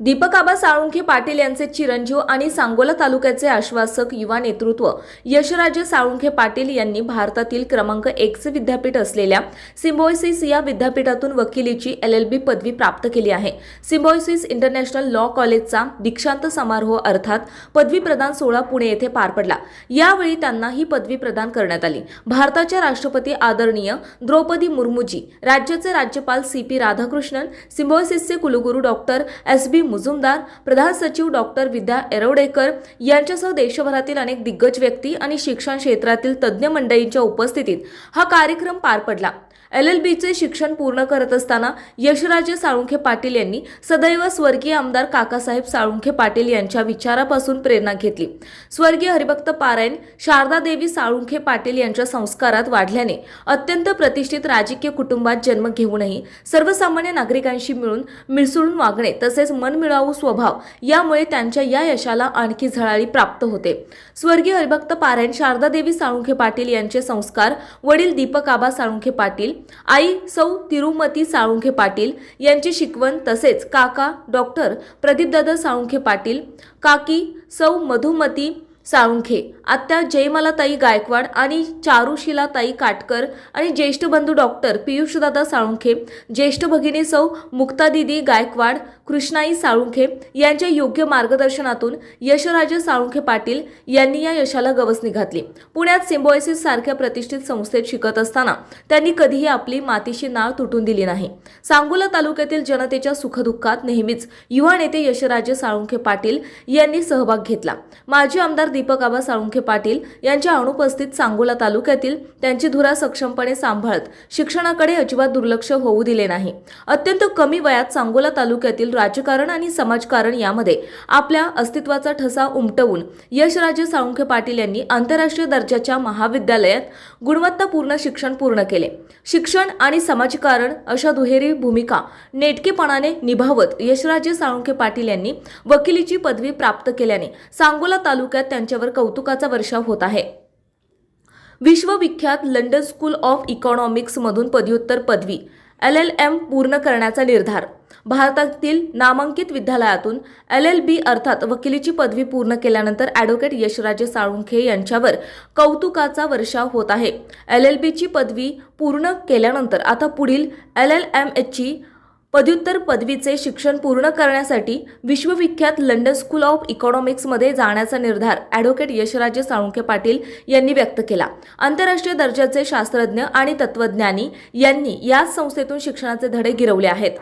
दीपक आबा साळुंखे पाटील यांचे चिरंजीव आणि सांगोला तालुक्याचे आश्वासक युवा नेतृत्व यशराजे साळुंखे पाटील यांनी भारतातील क्रमांक एकचे विद्यापीठ असलेल्या सिम्बॉयसिस या विद्यापीठातून वकिलीची एल एल बी पदवी प्राप्त केली आहे. सिम्बॉयसिस इंटरनॅशनल लॉ कॉलेजचा दीक्षांत समारोह अर्थात पदवी प्रदान सोहळा पुणे येथे पार पडला. यावेळी त्यांना ही पदवी प्रदान करण्यात आली. भारताच्या राष्ट्रपती आदरणीय द्रौपदी मुर्मूजी राज्याचे राज्यपाल सी पी राधाकृष्णन सिम्बॉयसिसचे कुलगुरू डॉक्टर एस बी मुजुमदार प्रधान सचिव डॉक्टर विद्या एरवडेकर यांच्यासह देशभरातील अनेक दिग्गज व्यक्ती आणि शिक्षण क्षेत्रातील तज्ज्ञ मंडळींच्या उपस्थितीत हा कार्यक्रम पार पडला. एल एल बीचे शिक्षण पूर्ण करत असताना यशराजे साळुंखे पाटील यांनी सदैव स्वर्गीय आमदार काकासाहेब साळुंखे पाटील यांच्या विचारापासून प्रेरणा घेतली. स्वर्गीय हरिभक्त पारायण शारदा देवी साळुंखे पाटील यांच्या संस्कारात वाढल्याने अत्यंत प्रतिष्ठित राजकीय कुटुंबात जन्म घेऊनही सर्वसामान्य नागरिकांशी मिळून मिसळून वागणे तसेच मनमिळावू स्वभाव यामुळे त्यांच्या या यशाला आणखी झळाळी प्राप्त होते. स्वर्गीय हरिभक्त पारायण शारदा देवी साळुंखे पाटील यांचे संस्कार वडील दीपक आबा साळुंखे पाटील आई सौ तिरुमती साळुंखे पाटील यांची शिकवण तसेच काका डॉक्टर प्रदीपदादा साळुंखे पाटील काकी सौ मधुमती साळुंखे आत्या जयमालाताई गायकवाड आणि चारुशिलाताई काटकर आणि ज्येष्ठ बंधू डॉक्टर पियुषदादा साळुंखे ज्येष्ठ भगिनी सौ मुक्तादिदी गायकवाड कृष्णाई साळुंखे यांच्या योग्य मार्गदर्शनातून यशराजे साळुंखे पाटील यांनी या यशाला गवसणी घातली. पुण्यात सिम्बॉयसिस सारख्या प्रतिष्ठित संस्थेत शिकत असताना त्यांनी कधीही आपली मातीशी नाळ तुटून दिली नाही. सांगोला तालुक्यातील जनतेच्या सुखदुःखात नेहमीच युवा नेते यशराजे साळुंखे पाटील यांनी सहभाग घेतला. माजी आमदार दीपक आबा साळुंखे पाटील यांच्या अनुपस्थित सांगोला तालुक्यातील त्यांची धुरा सक्षमपणे सांभाळत शिक्षणाकडे अजिबात दुर्लक्ष होऊ दिले नाही. अत्यंत कमी वयात सांगोला तालुक्यातील राजकारण आणि समाजकारण यामध्ये आपल्या अस्तित्वाचा ठसा उमटवून यशराजे साळुंखे पाटील यांनी आंतरराष्ट्रीय दर्जाच्या महाविद्यालयात गुणवत्तापूर्ण शिक्षण पूर्ण केले. शिक्षण आणि समाजकारण अशा दुहेरी भूमिका नेटकेपणाने निभावत यशराजे साळुंखे पाटील यांनी वकिलीची पदवी प्राप्त केल्याने सांगोला तालुक्यात त्यांच्यावर कौतुकाचा वर्षाव होत आहे. विश्वविख्यात लंडन स्कूल ऑफ इकॉनॉमिक्समधून पदव्युत्तर पदवी एल एल एम पूर्ण करण्याचा निर्धार. भारतातील नामांकित विद्यालयातून एल एल बी अर्थात वकिलीची पदवी पूर्ण केल्यानंतर ॲडव्होकेट यशराजे साळुंखे यांच्यावर कौतुकाचा वर्षाव होत आहे. एल एल बीची पदवी पूर्ण केल्यानंतर आता पुढील एल एल एम एचची पदव्युत्तर पदवीचे शिक्षण पूर्ण करण्यासाठी विश्वविख्यात लंडन स्कूल ऑफ इकॉनॉमिक्समध्ये जाण्याचा निर्धार ॲडव्होकेट यशराजे साळुंखे पाटील यांनी व्यक्त केला. आंतरराष्ट्रीय दर्जाचे शास्त्रज्ञ आणि तत्वज्ञानी यांनी याच संस्थेतून शिक्षणाचे धडे गिरवले आहेत.